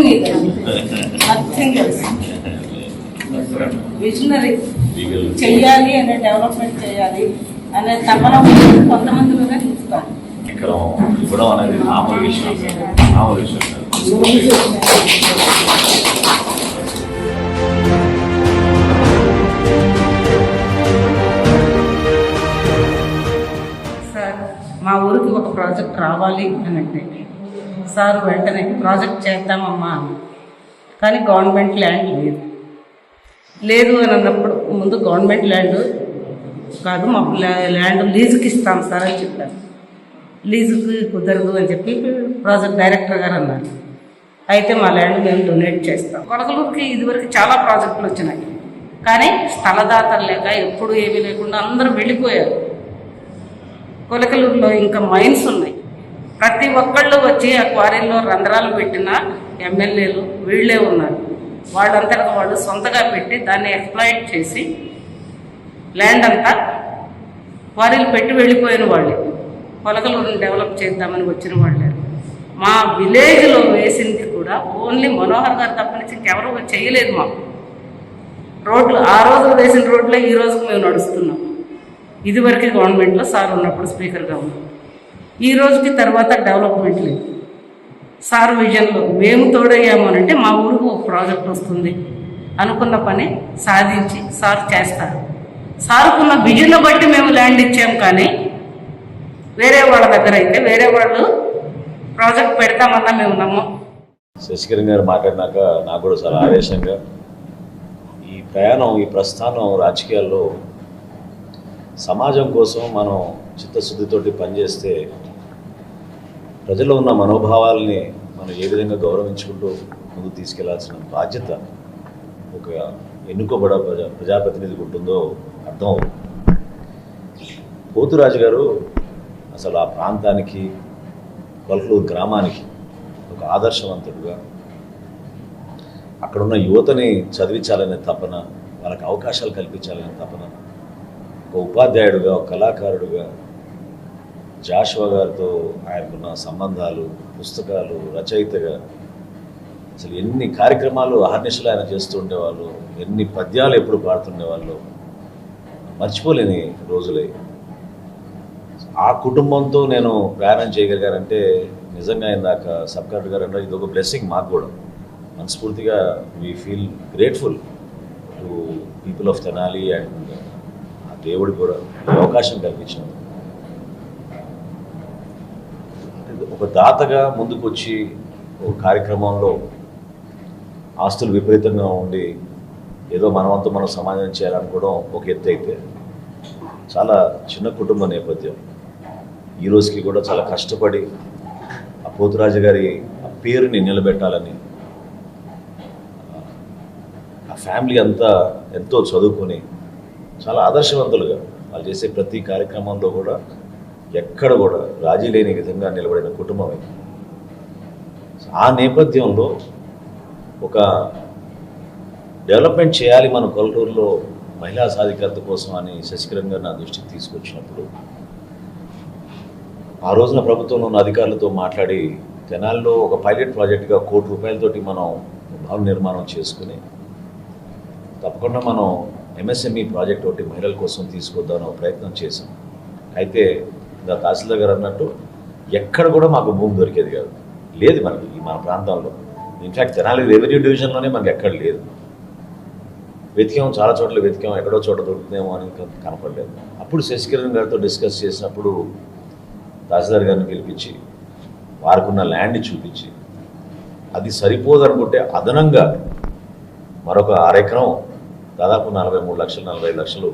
మీద nothing else visionary చెయ్యాలి అనే డెవలప్మెంట్ చేయాలి అనే తపన ఉంటుంది. కొంతమందిలోనే చూస్తాం ఇక్కడ ఇవ్వడం అనేది మామూలు విషయం మామూలు విషయం కాదు. సార్ మా ఊరికి ఒక ప్రాజెక్ట్ రావాలి అని అంటే సార్ వెంటనే ప్రాజెక్ట్ చేద్దామమ్మా అని. కానీ గవర్నమెంట్ ల్యాండ్ లేదు. లేదు అని అన్నప్పుడు ముందు గవర్నమెంట్ ల్యాండ్ కాదు మాకు ల్యాండ్ లీజుకి ఇస్తాం సార్ అని చెప్పారు. లీజుకి కుదరదు అని చెప్పి ప్రాజెక్ట్ డైరెక్టర్ గారు అన్నారు. అయితే మా ల్యాండ్ మేము డొనేట్ చేస్తాం. కొడకలూరుకి ఇదివరకు చాలా ప్రాజెక్టులు వచ్చినాయి. కానీ స్థలదాతలు లేక ఎప్పుడు ఏమీ లేకుండా అందరూ వెళ్ళిపోయారు. కొలకలూరులో ఇంకా మైన్స్ ఉన్నాయి. ప్రతి ఒక్కళ్ళు వచ్చి ఆ క్వారీల్లో రంధ్రాలు పెట్టిన ఎమ్మెల్యేలు వీళ్ళే ఉన్నారు. వాళ్ళంతటా వాళ్ళు సొంతగా పెట్టి దాన్ని ఎక్స్ప్లాయిట్ చేసి ల్యాండ్ అంతా క్వారీలు పెట్టి వెళ్ళిపోయిన వాళ్ళే. పొలకలూరుని డెవలప్ చేద్దామని వచ్చిన వాళ్ళే. మా విలేజ్లో వేసింది కూడా ఓన్లీ మనోహర్ గారు తప్పనిచ్చి ఇంకెవరూ చేయలేదు మాకు. రోడ్లు ఆ రోజు వేసిన రోడ్లే ఈ రోజుకు మేము నడుస్తున్నాం. ఇదివరకే గవర్నమెంట్లో సార్ ఉన్నప్పుడు స్పీకర్గా ఉన్నాం. ఈ రోజుకి తర్వాత డెవలప్మెంట్ లేదు. సార్ విజన్లో మేము తోడయ్యాము అని అంటే మా ఊరికి ఒక ప్రాజెక్ట్ వస్తుంది అనుకున్న పని సాధించి సార్ చేస్తారు. సార్కున్న విజన్ బట్టి మేము ల్యాండ్ ఇచ్చాం కానీ వేరే వాళ్ళ దగ్గర అయితే వేరే వాళ్ళు ప్రాజెక్ట్ పెడతామన్నా మేము నమ్మం. శశికరణ్ గారు మాట్లాడినాక నాకు కూడా చాలా ఆవేశంగా ఈ ప్రయాణం ఈ ప్రస్థానం రాజకీయాల్లో సమాజం కోసం మనం చిత్తశుద్ధితోటి పనిచేస్తే ప్రజల్లో ఉన్న మనోభావాలని మనం ఏ విధంగా గౌరవించుకుంటూ ముందుకు తీసుకెళ్ళాల్సిన బాధ్యత ఒక ఎన్నుకోబడ ప్రజా ప్రజాప్రతినిధికి ఉంటుందో అర్థం అవుతుంది. పోతురాజు గారు అసలు ఆ ప్రాంతానికి కొలకలూరు గ్రామానికి ఒక ఆదర్శవంతుడుగా అక్కడున్న యువతని చదివించాలనే తపన వాళ్ళకి అవకాశాలు కల్పించాలనే తపన ఒక ఉపాధ్యాయుడుగా ఒక కళాకారుడుగా జాషువా గారితో ఆయనకున్న సంబంధాలు పుస్తకాలు రచయితగా అసలు ఎన్ని కార్యక్రమాలు అహర్నిశలు ఆయన చేస్తూ ఉండేవాళ్ళు ఎన్ని పద్యాలు ఎప్పుడు పాడుతుండేవాళ్ళు మర్చిపోలేని రోజులే. ఆ కుటుంబంతో నేను ప్రయాణం చేయగలిగానంటే నిజంగా ఇందాక సబ్ కలెక్టర్ గారు అన్నారు ఇది ఒక బ్లెస్సింగ్ మాకు కూడా. మనస్ఫూర్తిగా we feel grateful to people of Tenali and ఆ దేవుడు కూడా అవకాశం కల్పించినందుకు. ఒక దాతగా ముందుకొచ్చి ఒక కార్యక్రమంలో ఆస్తులు విపరీతంగా ఉండి ఏదో మనవంతు మనం సమాజం చేయాలనుకోవడం ఒక ఎత్తు అయితే చాలా చిన్న కుటుంబ నేపథ్యం. ఈ రోజుకి కూడా చాలా కష్టపడి ఆ పోతురాజు గారి ఆ పేరుని నిలబెట్టాలని ఆ ఫ్యామిలీ అంతా ఎంతో చదువుకొని చాలా ఆదర్శవంతులుగా వాళ్ళు చేసే ప్రతి కార్యక్రమంలో కూడా ఎక్కడ కూడా రాజీ లేని విధంగా నిలబడిన కుటుంబం ఇది. ఆ నేపథ్యంలో ఒక డెవలప్మెంట్ చేయాలి మన కొలటూరులో మహిళా సాధికారత కోసం అని శశికరణ్ గారు నా దృష్టికి తీసుకొచ్చినప్పుడు ఆ రోజున ప్రభుత్వంలో ఉన్న అధికారులతో మాట్లాడి తెనాల్లో ఒక పైలట్ ప్రాజెక్ట్గా కోటి రూపాయలతోటి మనం భవన నిర్మాణం చేసుకుని తప్పకుండా మనం ఎంఎస్ఎంఈ ప్రాజెక్ట్ ఒకటి మహిళల కోసం తీసుకొద్దామని ఒక ప్రయత్నం చేశాం. అయితే ఇంకా తహసీల్దార్ గారు అన్నట్టు ఎక్కడ కూడా మాకు భూమి దొరికేది కాదు. లేదు మనకి ఈ మన ప్రాంతంలో. ఇన్ఫ్యాక్ట్ తెనాలి రెవెన్యూ డివిజన్లోనే మనకి ఎక్కడ లేదు. వెతికాం చాలా చోట్ల వెతికాం ఎక్కడో చోట దొరుకుతుందేమో అని కనపడలేదు. అప్పుడు శశికిరణ్ గారితో డిస్కస్ చేసినప్పుడు తహసీల్దార్ గారిని పిలిపించి వారికున్న ల్యాండ్ చూపించి అది సరిపోదనుకుంటే అదనంగా మరొక అరెకరం దాదాపు నలభై మూడు లక్షలు నలభై లక్షలు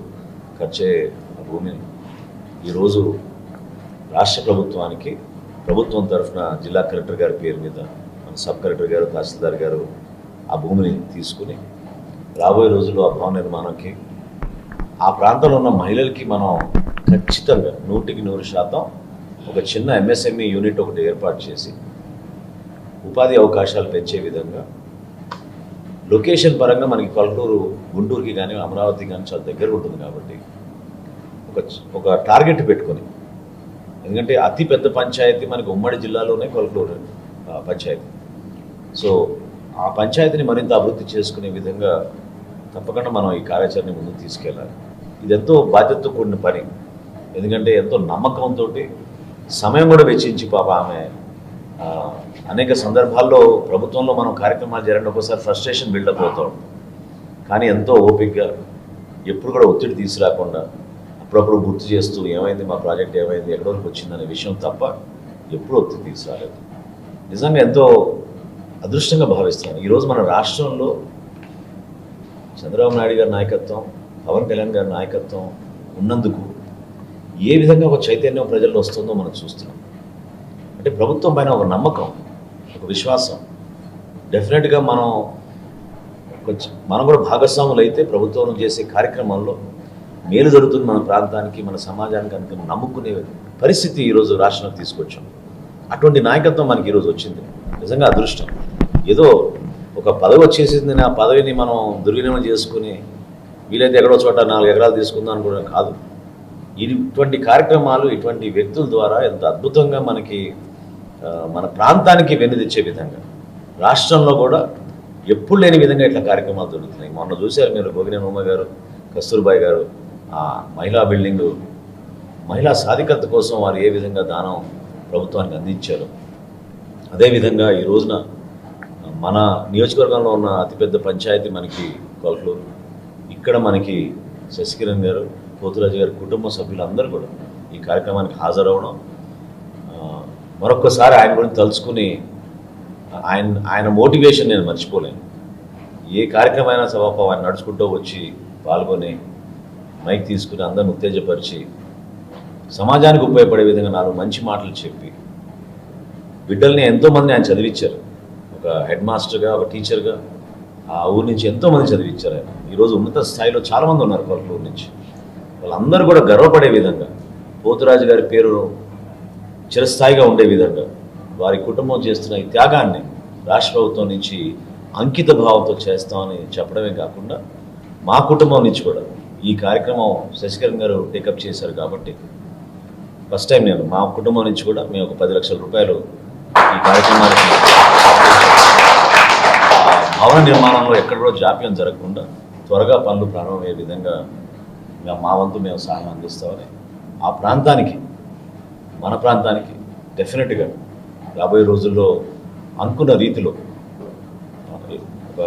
ఖర్చే భూమిని ఈరోజు రాష్ట్ర ప్రభుత్వానికి ప్రభుత్వం తరఫున జిల్లా కలెక్టర్ గారి పేరు మీద మన సబ్ కలెక్టర్ గారు తహసీల్దార్ గారు ఆ భూమిని తీసుకుని రాబోయే రోజుల్లో ఆ భవన నిర్మాణంకి ఆ ప్రాంతంలో ఉన్న మహిళలకి మనం ఖచ్చితంగా నూటికి నూరు శాతం ఒక చిన్న ఎంఎస్ఎంఈ యూనిట్ ఒకటి ఏర్పాటు చేసి ఉపాధి అవకాశాలు పెంచే విధంగా లొకేషన్ పరంగా మనకి కొలటూరు గుంటూరుకి కానీ అమరావతి కానీ చాలా దగ్గర ఉంటుంది కాబట్టి ఒక ఒక టార్గెట్ పెట్టుకొని ఎందుకంటే అతి పెద్ద పంచాయతీ మనకి ఉమ్మడి జిల్లాలోనే కొలటూరు పంచాయతీ. సో ఆ పంచాయతీని మరింత అభివృద్ధి చేసుకునే విధంగా తప్పకుండా మనం ఈ కార్యాచరణ ముందుకు తీసుకెళ్ళాలి. ఇది ఎంతో బాధ్యతతో కూడిన పని. ఎందుకంటే ఎంతో నమ్మకంతో సమయం కూడా వెచ్చించి పాప ఆమె అనేక సందర్భాల్లో ప్రభుత్వంలో మనం కార్యక్రమాలు చేయాలంటే ఒకసారి ఫ్రస్ట్రేషన్ బిల్డప్ అవుతాం. కానీ ఎంతో ఓపికగా ఎప్పుడు కూడా ఒత్తిడి తీసుకురాకుండా అప్పుడప్పుడు గుర్తు చేస్తూ ఏమైంది మా ప్రాజెక్ట్ ఏమైంది ఎక్కడి వరకు వచ్చిందనే విషయం తప్ప ఎప్పుడూ ఒత్తిడి తీసుకురాలేదు. నిజంగా ఎంతో అదృష్టంగా భావిస్తున్నాను. ఈరోజు మన రాష్ట్రంలో చంద్రబాబు నాయుడు గారి నాయకత్వం పవన్ కళ్యాణ్ గారి నాయకత్వం ఉన్నందుకు ఏ విధంగా ఒక చైతన్యం ప్రజల్లో వస్తుందో మనం చూస్తున్నాం. అంటే ప్రభుత్వం పైన ఒక నమ్మకం ఒక విశ్వాసం. డెఫినెట్గా మనం కొంచెం మనం కూడా భాగస్వాములు అయితే ప్రభుత్వం చేసే కార్యక్రమంలో మేలు జరుగుతుంది మన ప్రాంతానికి మన సమాజానికి కనుక నమ్ముకునే పరిస్థితి ఈరోజు రాష్ట్రానికి తీసుకొచ్చాం. అటువంటి నాయకత్వం మనకి ఈరోజు వచ్చింది. నిజంగా అదృష్టం. ఏదో ఒక పదవి వచ్చేసింది ఆ పదవిని మనం దుర్వినియోగం చేసుకుని వీలైతే ఎక్కడో చోట నాలుగు ఎకరాలు తీసుకుందాం అనుకోవడం కాదు. ఇటువంటి కార్యక్రమాలు ఇటువంటి వ్యక్తుల ద్వారా ఎంత అద్భుతంగా మనకి మన ప్రాంతానికి వెన్నుదిచ్చే విధంగా రాష్ట్రంలో కూడా ఎప్పుడు లేని విధంగా ఇట్లా కార్యక్రమాలు జరుగుతున్నాయి. మొన్న చూశారు మీరు గోగినేని ఉమ్మ గారు కస్తూర్బాయ్ గారు ఆ మహిళా బిల్డింగ్ మహిళా సాధికారత కోసం వారు ఏ విధంగా దానం ప్రభుత్వానికి అందించారు? అదేవిధంగా ఈ రోజున మన నియోజకవర్గంలో ఉన్న అతిపెద్ద పంచాయతీ మనకి కొలకలూరు ఇక్కడ మనకి శశికిరణ్ గారు పోతురాజు గారి కుటుంబ సభ్యులందరూ కూడా ఈ కార్యక్రమానికి హాజరవడం మరొక్కసారి ఆయన గురించి తలుచుకుని ఆయన ఆయన మోటివేషన్ నేను మర్చిపోలేను. ఏ కార్యక్రమం అయినా సభాపం ఆయన నడుచుకుంటూ వచ్చి పాల్గొని మైక్ తీసుకుని అందరిని ఉత్తేజపరిచి సమాజానికి ఉపయోగపడే విధంగా నాలుగు మంచి మాటలు చెప్పి బిడ్డల్ని ఎంతోమంది ఆయన చదివించారు ఒక హెడ్ మాస్టర్గా ఒక టీచర్గా ఆ ఊరి నుంచి ఎంతోమంది చదివించారు ఆయన. ఈరోజు ఉన్నత స్థాయిలో చాలామంది ఉన్నారు కొలకలూరు నుంచి. వాళ్ళందరూ కూడా గర్వపడే విధంగా పోతురాజు గారి పేరు చిరస్థాయిగా ఉండే విధంగా వారి కుటుంబం చేస్తున్న ఈ త్యాగాన్ని రాష్ట్ర ప్రభుత్వం నుంచి అంకిత భావంతో చేస్తామని చెప్పడమే కాకుండా మా కుటుంబం నుంచి కూడా ఈ కార్యక్రమం శశికరణ్ గారు టేకప్ చేశారు కాబట్టి ఫస్ట్ టైం నేను మా కుటుంబం నుంచి కూడా మేము ఒక పది లక్షల రూపాయలు ఈ కార్యక్రమానికి భవన నిర్మాణంలో ఎక్కడ కూడా జాప్యం జరగకుండా త్వరగా పనులు ప్రారంభమయ్యే విధంగా మా వంతు మేము సహాయం అందిస్తామని ఆ ప్రాంతానికి మన ప్రాంతానికి డెఫినెట్గా రాబోయే రోజుల్లో అనుకున్న రీతిలో ఒక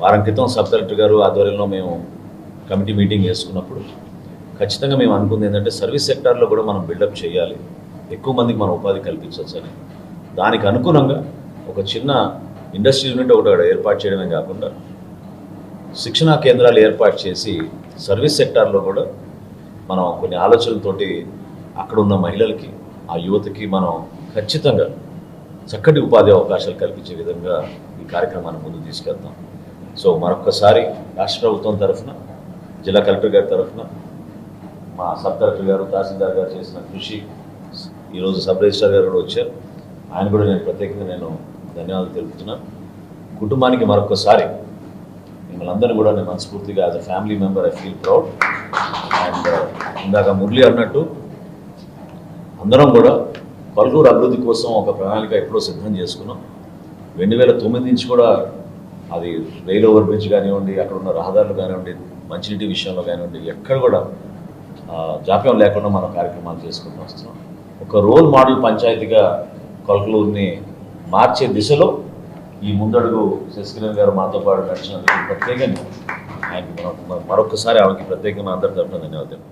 వారం క్రితం సబ్ కలెక్టర్ గారు ఆధ్వర్యంలో మేము కమిటీ మీటింగ్ చేసుకున్నప్పుడు ఖచ్చితంగా మేము అనుకుంది ఏంటంటే సర్వీస్ సెక్టార్లో కూడా మనం బిల్డప్ చేయాలి. ఎక్కువ మందికి మనం ఉపాధి కల్పించవచ్చు అని. దానికి అనుగుణంగా ఒక చిన్న ఇండస్ట్రీ యూనిట్ ఒకటి ఏర్పాటు చేయడమే కాకుండా శిక్షణా కేంద్రాలు ఏర్పాటు చేసి సర్వీస్ సెక్టార్లో కూడా మనం కొన్ని ఆలోచనలతోటి అక్కడ ఉన్న మహిళలకి ఆ యువతకి మనం ఖచ్చితంగా చక్కటి ఉపాధి అవకాశాలు కల్పించే విధంగా ఈ కార్యక్రమాన్ని ముందుకు తీసుకెళ్తాం. సో మరొకసారి రాష్ట్ర ప్రభుత్వం తరఫున జిల్లా కలెక్టర్ గారి తరఫున మా సబ్ కలెక్టర్ గారు తహసీల్దార్ గారు చేసిన కృషి ఈరోజు సబ్ రిజిస్ట్రార్ గారు కూడా వచ్చారు. ఆయన కూడా నేను ప్రత్యేకంగా నేను ధన్యవాదాలు తెలుపుతున్నాను కుటుంబానికి మరొకసారి మిమ్మల్ని అందరినీ కూడా నేను మనస్ఫూర్తిగా as a family member I feel proud and ఇందాక మురళి అన్నట్టు అందరం కూడా పలువురు అభివృద్ధి కోసం ఒక ప్రణాళిక ఎప్పుడో సిద్ధం చేసుకున్నాం. రెండు వేల తొమ్మిది నుంచి కూడా అది రైల్ ఓవర్ బ్రిడ్జ్ కానివ్వండి అక్కడ ఉన్న రహదారులు కానివ్వండి మంచినీటి విషయంలో కానివ్వండి ఎక్కడ కూడా జాప్యం లేకుండా మనం కార్యక్రమాలు చేసుకుంటూ వస్తున్నాం. ఒక రోల్ మోడల్ పంచాయతీగా కొలకలూరుని మార్చే దిశలో ఈ ముందడుగు శశికిరణ్ గారు మాతో పాటు నడిచినందుకు ప్రత్యేకంగా ఆయనకి మనం మరొకసారి ఆమెకి ప్రత్యేకంగా అందరి తరఫున ధన్యవాదాలు